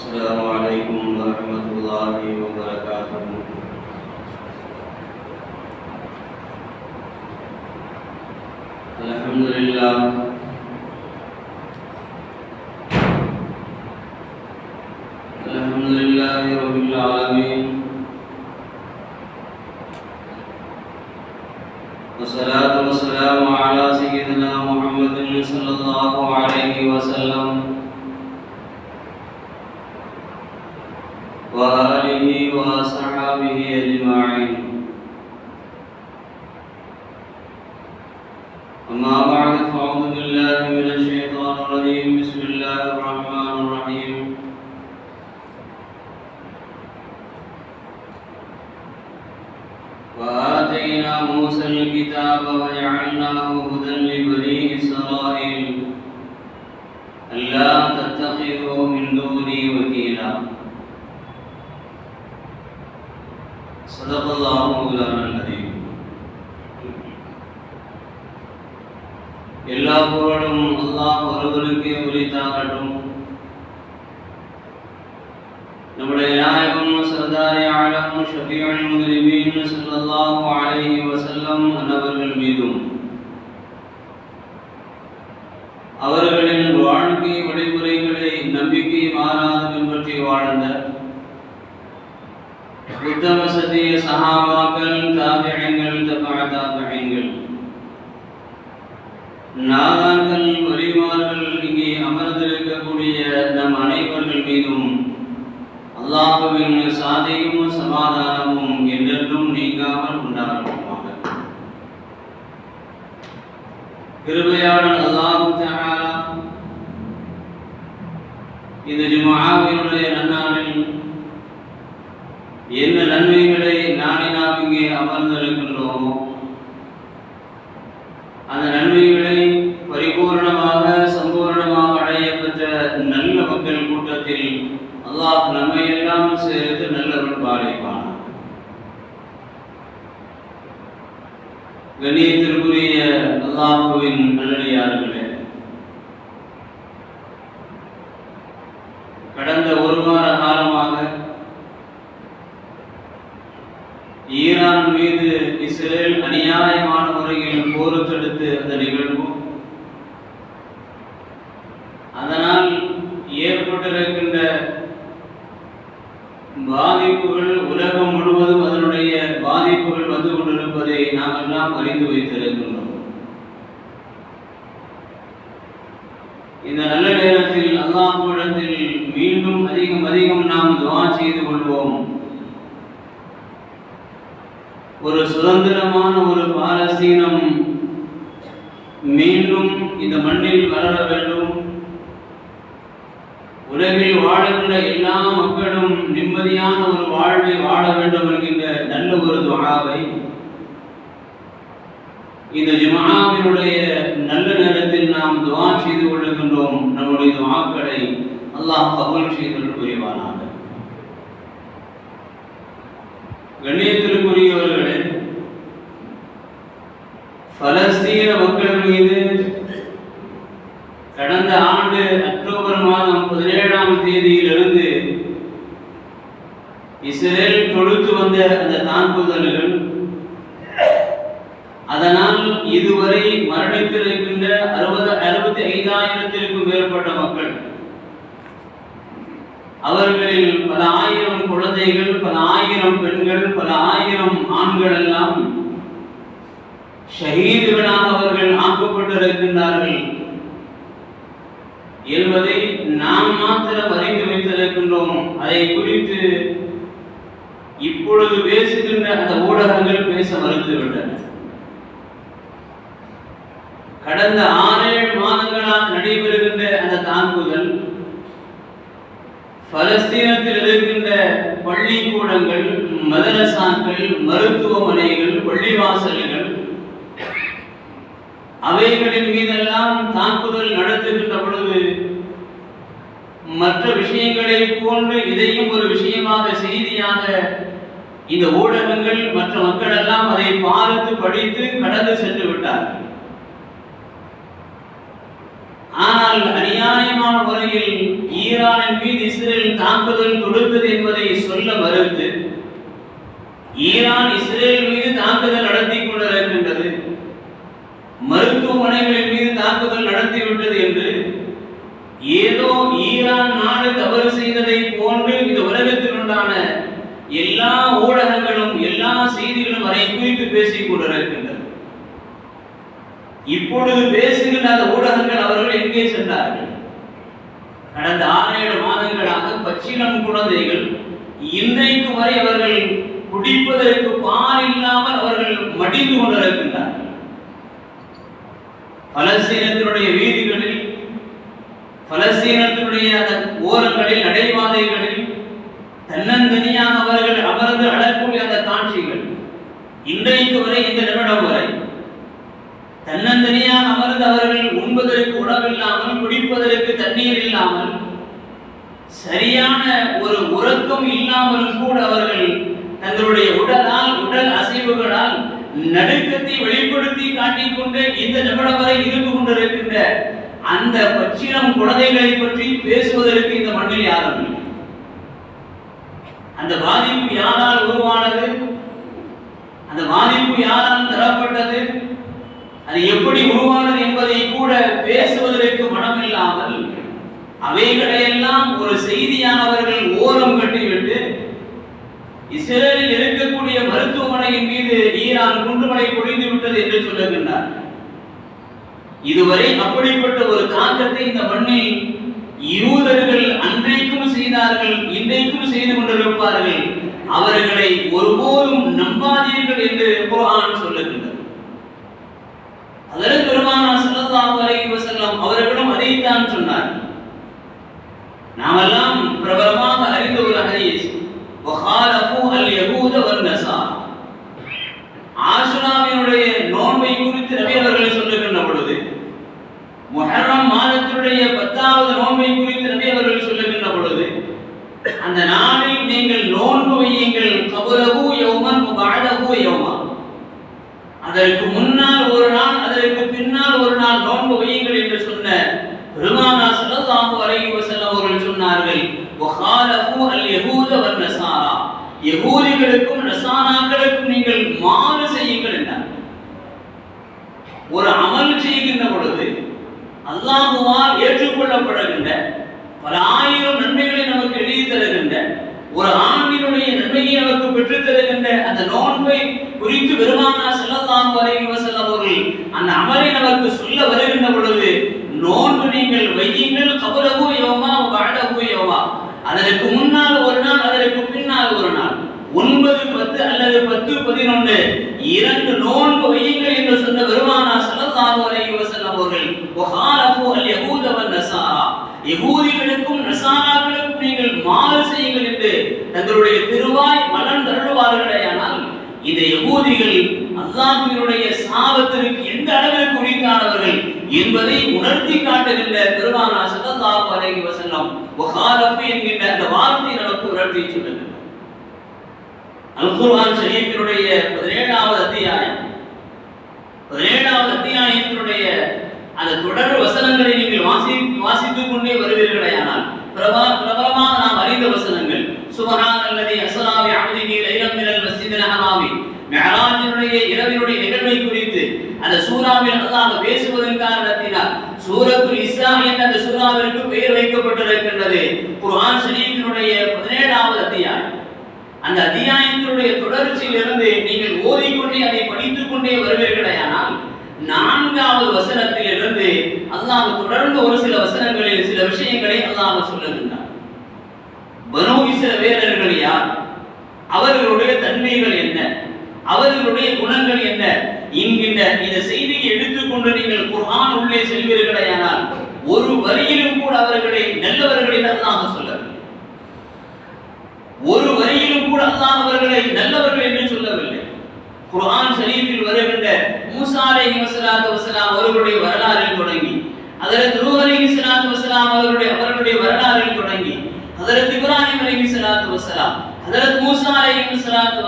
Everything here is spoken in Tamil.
السلام عليكم ورحمة الله وبركاته الحمد لله الحمد لله رب العالمين والصلاة والسلام على سيدنا محمد صلى الله عليه وسلم موسى الكتاب وجعلناه هدى لبني إسرائيل ألا تتخذوا من دوني وكيلا صدق الله مولانا العظيم எல்லா புகழும் அல்லாஹ் ஒருவருக்கே உரித்தாகட்டும் நம்முடைய நாயகம் சர்தாரி ஆலம் ஷபியுல் முஸ்லிமீன் ஸல்லல்லாஹு அலைஹி வஸல்லம் அன்னவர்கள் மீதும் அவர்களின் வாழ்க்கை வழிமுறைகளை நம்பிக்கை மாறாது பின்பற்றி வாழ்ந்த உத்தம சத்திய சஹாபாக்கள் தாபியங்கள் தபா தாபியங்கள் நாதாக்கள் வலிமார்கள் இங்கே அமர்ந்திருக்கக்கூடிய நம் அனைவர்கள் மீதும் அல்லாஹுவின் சாதியும் சமாதானமும் என்றென்றும் நீங்காமல் உண்டாகட்டுமாக கிருபையாளன் அல்லாஹு தஆலா இந்த ஜுமாவினுடைய நன்னாளில் என்ன நன்மைகளை நாளை நாம் இங்கே அமர்ந்திருக்கின்றோமோ அந்த நன்மைகளை பரிபூர்ணமாக கண்ணியத்திற்குரிய அல்லாஹுவின் நல்லடியார்களே. கடந்த ஒரு வார காலமாக ஈரான் மீது இஸ்ரேல் அநியாயமான முறையில் போர் தடுத்து அந்த நிகழ்வு. அதனால் ஏற்பட்டிருக்கின்ற பாதிப்புகள் உலகம் முழுவதும் அதனுடைய பாதிப்புகள் நாம் எல்லாம் அறிந்து வைத்திருக்கின்றோம். இந்த நல்ல நேரத்தில் அல்லாஹ்விடத்தில் மீண்டும் அதிகம் அதிகம் நாம் துவா செய்து கொள்வோம். ஒரு சுதந்திரமான ஒரு பாலஸ்தீனம் மீண்டும் இந்த மண்ணில் வளர வேண்டும். உலகில் வாழுகின்ற எல்லா மக்களும் நிம்மதியான ஒரு வாழ்வை வாழ வேண்டும் என்கின்ற நல்ல ஒரு துவாவை இந்த ஜுமாவினுடைய நல்ல நேரத்தில் நாம் துவா செய்து கொள்ளுகின்றோம் நம்முடைய துவாக்களை அல்லாஹ் கபூல் செய்து புரிவானாக. கண்ணியத்திற்குரியவர்களே பலஸ்தீன மக்கள் மீது கடந்த ஆண்டு அக்டோபர் மாதம் பதினேழாம் தேதியிலிருந்து இஸ்ரேல் தொடுத்து வந்த அந்த தாக்குதல்கள் அதனால் இதுவரை மரணித்திருக்கின்ற அறுபது அறுபத்தி ஐந்தாயிரத்திற்கும் மேற்பட்ட மக்கள் அவர்களில் பல ஆயிரம் குழந்தைகள் பல ஆயிரம் பெண்கள் பல ஆயிரம் ஆண்கள் எல்லாம் ஷஹீதுகளாக அவர்கள் ஆக்கப்பட்டிருக்கின்றார்கள். என்பதை நாம் மாத்திரம் அறிந்து வைத்திருக்கின்றோம். அதை குறித்து இப்பொழுது பேசுகின்ற அந்த ஊடகங்கள் பேச மறுத்துவிட்டன. கடந்த ஆறேழு மாதங்களாக நடைபெறுகின்ற அந்த தாக்குதல் பலஸ்தீனத்தில் இருக்கின்ற பள்ளிக்கூடங்கள் மதரசாக்கள் மருத்துவமனைகள் பள்ளிவாசல்கள் அவைகளின் மீதெல்லாம் தாக்குதல் நடத்துகின்ற பொழுது மற்ற விஷயங்களை போன்று இதையும் ஒரு விஷயமாக செய்தியாக இந்த ஊடகங்கள் மற்ற மக்கள் எல்லாம் அதை பார்த்து படித்து கடந்து சென்று விட்டார்கள். ஆனால் அநியாயமான முறையில் ஈரானின் மீது இஸ்ரேல் தாக்குதல் தொடுத்தது என்பதை சொல்ல மறுத்து ஈரான் இஸ்ரேல் மீது தாக்குதல் நடத்தி கொண்டிருக்கின்றது. மருத்துவமனைகளின் மீது தாக்குதல் நடத்திவிட்டது என்று ஏதோ ஈரான் நாடு தவறு செய்ததை போன்று இந்த உலகத்தில் உண்டான எல்லா ஊடகங்களும் எல்லா செய்திகளும் அதை குறித்து பேசிக் கொண்டிருக்கின்றன. இப்பொழுது பேசுகின்ற அந்த ஊடகங்கள் அவர்கள் எங்கே சென்றார்கள்? கடந்த ஆறேழு மாதங்களாக பச்சிளம் குழந்தைகள் இன்றைக்கு வரை அவர்கள் குடிப்பதற்கு பால் இல்லாமல் அவர்கள் மடிந்து கொண்டிருக்கின்றார்கள். பலஸ்தீனத்தினுடைய வீதிகளில் பலஸ்தீனத்தினுடைய அந்த ஓரங்களில் நடைபாதைகளில் தன்னந்தனியாக அவர்கள் அமர்ந்து அழக்கூடிய அந்த காட்சிகள் இன்றைக்கு வரை இந்த நிமிடம் வரை தன்னந்தனியாக அமர்ந்து அவர்கள் உண்பதற்கு உணவில்லாமல் குடிப்பதற்கு தண்ணீர் இல்லாமல் சரியான ஒரு உறக்கம் இல்லாமலும் கூட அவர்கள் தங்களுடைய உடலால் உடல் அசைவுகளால் நடுக்கத்தை வெளிப்படுத்தி காட்டிக்கொண்டு இந்த நிமிடம் வரை இருந்து கொண்டிருக்கின்ற அந்த பச்சிளம் குழந்தைகளை பற்றி பேசுவதற்கு இந்த மண்ணில் யாரும் அந்த பாதிப்பு யாரால் உருவானது? அந்த பாதிப்பு யாரால் தரப்பட்டது? அது எப்படி உருவானது என்பதை கூட பேசுவதற்கு மனமில்லாமல் அவைகளையெல்லாம் ஒரு செய்தியானவர்கள் ஓரம் கட்டிவிட்டு இஸ்ரேலில் இருக்கக்கூடிய மருத்துவமனையின் மீது ஈரான் குண்டுமலை பொழிந்து விட்டது என்று சொல்லுகின்றார். இதுவரை அப்படிப்பட்ட ஒரு தாக்கத்தை இந்த மண்ணில் யூதர்கள் அன்றைக்கும் செய்தார்கள் இன்றைக்கும் செய்து கொண்டிருப்பார்கள். அவர்களை ஒருபோதும் நம்பாதீர்கள் என்று குர்ஆன் சொல்லுகின்றது. அதற்கு பெருமானா ஸல்லல்லாஹு அலைஹி வஸல்லம் அவர்களும் அதைத்தான் சொன்னார். நாமெல்லாம் பிரபலமாக அறிந்த ஒரு ஹதீஸ் வஹாலஃபு அல் யஹூத வன் நஸாரா ஆஷுராவினுடைய நோன்பை குறித்து நபி அவர்கள் சொல்லுகின்ற பொழுது முஹர்ரம் மாதத்தினுடைய பத்தாவது நோன்பை குறித்து நபி அவர்கள் சொல்லுகின்ற பொழுது அந்த நாளில் நீங்கள் நோன்பு வையுங்கள் கபுரகு யௌமன் பஅதஹு யௌமா. அதற்கு முன்ன நோன்பு வையுங்கள் என்று சொன்ன பெருமானா ஸல்லல்லாஹு அலைஹி வஸல்லம் அவர்கள் சொன்னார்கள் வஹாலஃபு அல் யஹூத நஸாரா நீங்கள் மாறு செய்யுங்கள் என்றார். ஒரு அமல் செய்கின்ற பொழுது அல்லாஹுவால் ஏற்றுக்கொள்ளப்படுகின்ற பல ஆயிரம் நன்மைகளை நமக்கு எழுதி தருகின்ற ஒரு ஆண்டினுடைய நன்மையை நமக்கு பெற்றுத் தருகின்ற அந்த நோன்பை குறித்து பெருமானா செல்லத்தான் அலைஹி வஸல்லம் அவர்கள் அந்த அமலை நமக்கு சொல்ல வருகின்ற பொழுது நோன்பு நீங்கள் வையுங்கள் கபலகு யோமா பஅதகு யோமா. அதற்கு முன்னால் ஒரு நாள் அதற்கு பின்னால் ஒரு நாள். ஒன்பது பத்து அல்லது பத்து பதினொன்று இரண்டு நோன்பு வையுங்கள் என்று சொன்ன பெருமானா செல்லத்தான் அலைஹி வஸல்லம் அவர்கள் வஹாலஃபு அல் யஹூத வன் யகூதிகளுக்கும் நசாராக்களுக்கும் நீங்கள் மாறு செய்யுங்கள் என்று தங்களுடைய திருவாய் மலன் தருவார்களேயானால் இந்த யகூதிகள் அல்லாஹ்வினுடைய சாபத்திற்கு எந்த அளவில் குறிக்கானவர்கள் என்பதை உணர்த்தி காட்டுகின்ற பெருமானா ஸல்லல்லாஹு அலைஹி வஸல்லம் வஹாலஃபு என்கின்ற அந்த வார்த்தை நமக்கு உணர்த்தி சொல்லுகிறது அல் குர்ஆன் ஷரீஃபினுடைய 17வது அத்தியாயம். 17வது அத்தியாயத்தினுடைய அந்த தொடர் வசனங்களை நீங்கள் வாசி வாசித்துக் கொண்டே வருவீர்களேயானால் பிரபா பிரபலமாக நாம் அறிந்த வசனங்கள் சுபஹான் அல்லதி அஸ்ஸலாமி மெஹராஜினுடைய இரவினுடைய நிகழ்வை குறித்து அந்த சூராவில் அல்லாஹ் பேசுவதன் காரணத்தினால் சூரத்துல் இஸ்லாம் என்ற அந்த சூராவிற்கு பெயர் வைக்கப்பட்டிருக்கின்றது. குர்ஆன் ஷரீஃபினுடைய 17வது அத்தியாயம். அந்த அத்தியாயத்தினுடைய தொடர்ச்சியிலிருந்து நீங்கள் ஓதிக்கொண்டே அதை படித்துக் கொண்டே வருவீர்களேயானால் நான்காவது வசனத்திலிருந்து அல்லாஹ் தொடர்ந்து ஒரு சில வசனங்களில் சில விஷயங்களை அல்லாஹ் சொல்லுகின்றார் பனு இஸ்ரவேலர்கள் யார்? அவர்களுடைய தன்மைகள் என்ன? அவர்களுடைய குணங்கள் என்ன? என்கின்ற இந்த செய்தியை எடுத்துக்கொண்டு நீங்கள் குர்ஆன் உள்ளே செல்வீர்களேயானால் ஒரு வரியிலும் கூட அவர்களை நல்லவர்கள் என்று அல்லாஹ் சொல்லவில்லை. ஒரு வரியிலும் கூட அல்லாஹ் அவர்களை நல்லவர்கள் என்று சொல்லவில்லை. குர்ஆன் ஷரீஃபில் வருகின்ற மூசா அலைஹி வஸலாத்து வஸலாம் அவர்களுடைய வரலாறில் தொடங்கி அதற்கு நூஹ் அலைஹி ஸலாத்து வஸலாம் அவர்களுடைய அவர்களுடைய வரலாறில் தொடங்கி அதற்கு இப்ராஹிம் அலைஹி ஸலாத்து வஸலாம் அதற்கு மூசா அலைஹி ஸலாத்து